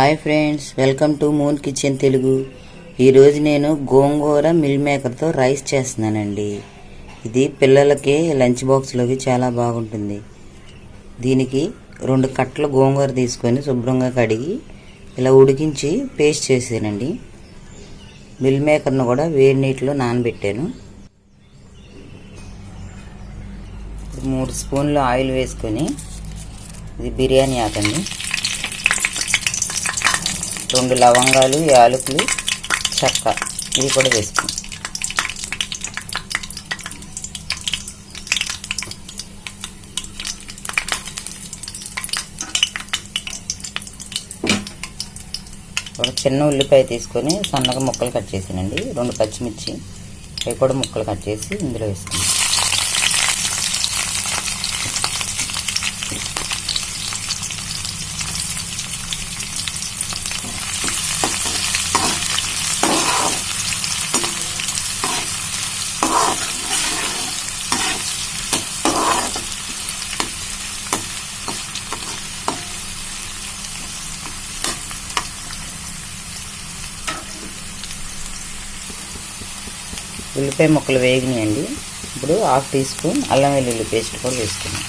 Hi friends welcome to moon kitchen Telugu. ఈరోజు నేను గోంగూర mill మేకర్తో rice చేస్తున్నానండి. ఇది పిల్లలకి లంచ్ బాక్స్లోకి చాలా బాగుంటుంది. దీనికి రెండు కట్టలు గోంగూర తీసుకొని శుభ్రంగా కడిగి ఇలా ఉడికించి పేస్ట్ చేసానండి మిల్ మేకర్ను కూడా వేడి నీటిలో నానబెట్టాను. మూడు స్పూన్లు ఆయిల్ వేసుకొని ఇది బిర్యానీ ఆకండి. రెండు లవంగాలు యాలకులు చెక్క. ఇవి కూడా వేసుకుని ఒక చిన్న ఉల్లిపాయ తీసుకొని సన్నగా ముక్కలు కట్ చేసానండి రెండు పచ్చిమిర్చి అవి కూడా ముక్కలు కట్ చేసి ఇందులో వేసుకున్నాం ఉల్లిపాయ ముక్కలు వేగినాయండి. ఇప్పుడు హాఫ్ టీ స్పూన్ అల్లం వెల్లుల్లి పేస్ట్ కూడా వేసుకున్నాం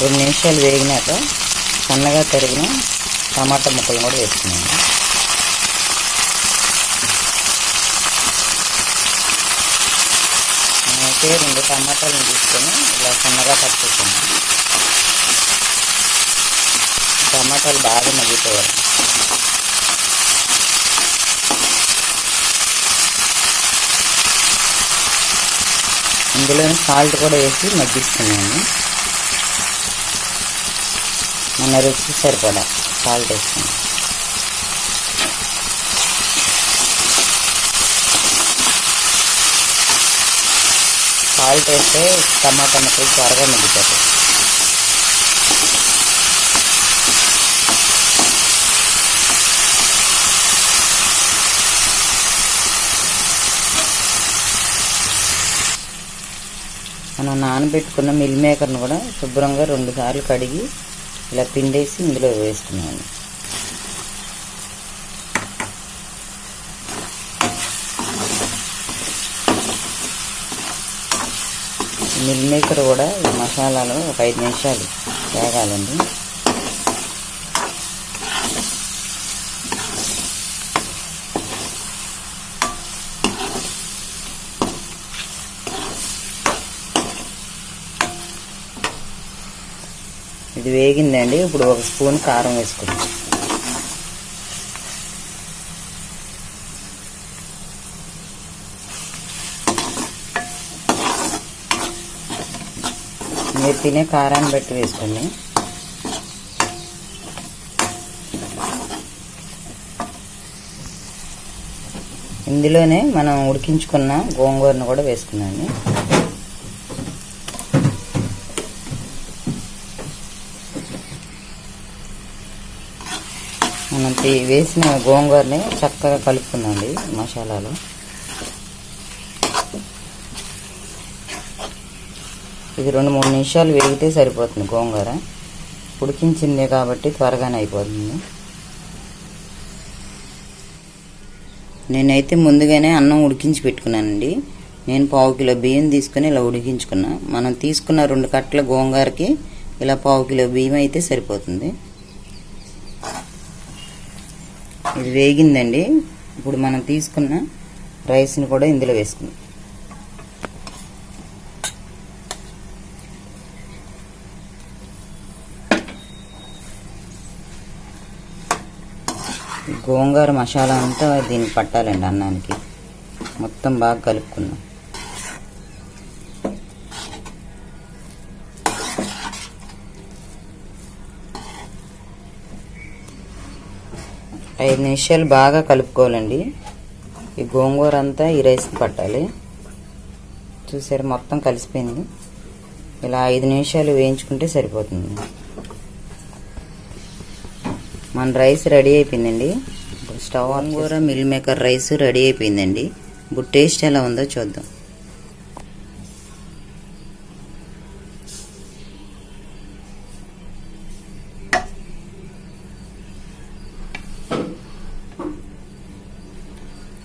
రెండు నిమిషాలు వేగినాక సన్నగా తరిగిన టమాటా ముక్కలు కూడా వేసుకున్నాను నేనైతే రెండు టమాటాలను తీసుకొని ఇలా సన్నగా కట్ చేసాను టమాటాలు బాగా మగ్గిపోయాలి ఇందులో సాల్ట్ కూడా వేసి మగ్గిస్తున్నాను. మన రుచి సరిపడా సాల్ట్ వేస్తున్నాను సాల్ట్ వేస్తే టమాటా ముక్కలు త్వరగా మగ్గిపోతాయి మనం నానబెట్టుకున్న మిల్ మేకర్ను కూడా శుభ్రంగా రెండుసార్లు కడిగి ఇలా పిండేసి ఇందులో వేసుకున్నాను మిల్ మేకర్ కూడా ఈ మసాలాలో ఒక ఐదు నిమిషాలు వేగాలండి. ఇది వేగిందండి. ఇప్పుడు ఒక స్పూన్ కారం వేసుకుందాం మీరు తినే కారాన్ని బట్టి వేసుకోండి. ఇందులోనే మనం ఉడికించుకున్న గోంగూరను కూడా వేసుకున్నాను. మనం వేసిన గోంగూరని చక్కగా కలుపుకుందండి మసాలాలో. ఇది రెండు మూడు నిమిషాలు వేగితే సరిపోతుంది గోంగూర. ఉడికించిందే కాబట్టి త్వరగానే అయిపోతుంది. నేనైతే ముందుగానే అన్నం ఉడికించి పెట్టుకున్నానండి. నేను పావు కిలో బియ్యం తీసుకుని ఇలా ఉడికించుకున్నా. మనం తీసుకున్న రెండు కట్టల గోంగూరకి ఇలా పావు కిలో బియ్యం అయితే సరిపోతుంది. ఇది వేగిందండి. ఇప్పుడు మనం తీసుకున్న రైస్ని కూడా ఇందులో వేసుకుందాం. గోంగూర మసాలా అంతా దీనికి పట్టాలండి అన్నానికి. మొత్తం బాగా కలుపుకున్నాం ఐదు నిమిషాలు బాగా కలుపుకోవాలండి. ఈ గోంగూర అంతా ఈ రైస్కి పట్టాలి. చూసారు మొత్తం కలిసిపోయింది. ఇలా ఐదు నిమిషాలు వేయించుకుంటే సరిపోతుంది. మన రైస్ రెడీ అయిపోయిందండి. స్టవ్ ఆన్ కూర మిల్ మేకర్ రైస్ రెడీ అయిపోయిందండి. ఇప్పుడు టేస్ట్ ఎలా ఉందో చూద్దాం.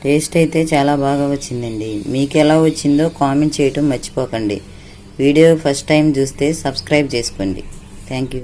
టేస్ట్ అయితే చాలా బాగా వచ్చిందండి. మీకు ఎలా వచ్చిందో కామెంట్ చేయటం మర్చిపోకండి. వీడియో ఫస్ట్ టైం చూస్తే సబ్స్క్రైబ్ చేసుకోండి. Thank you.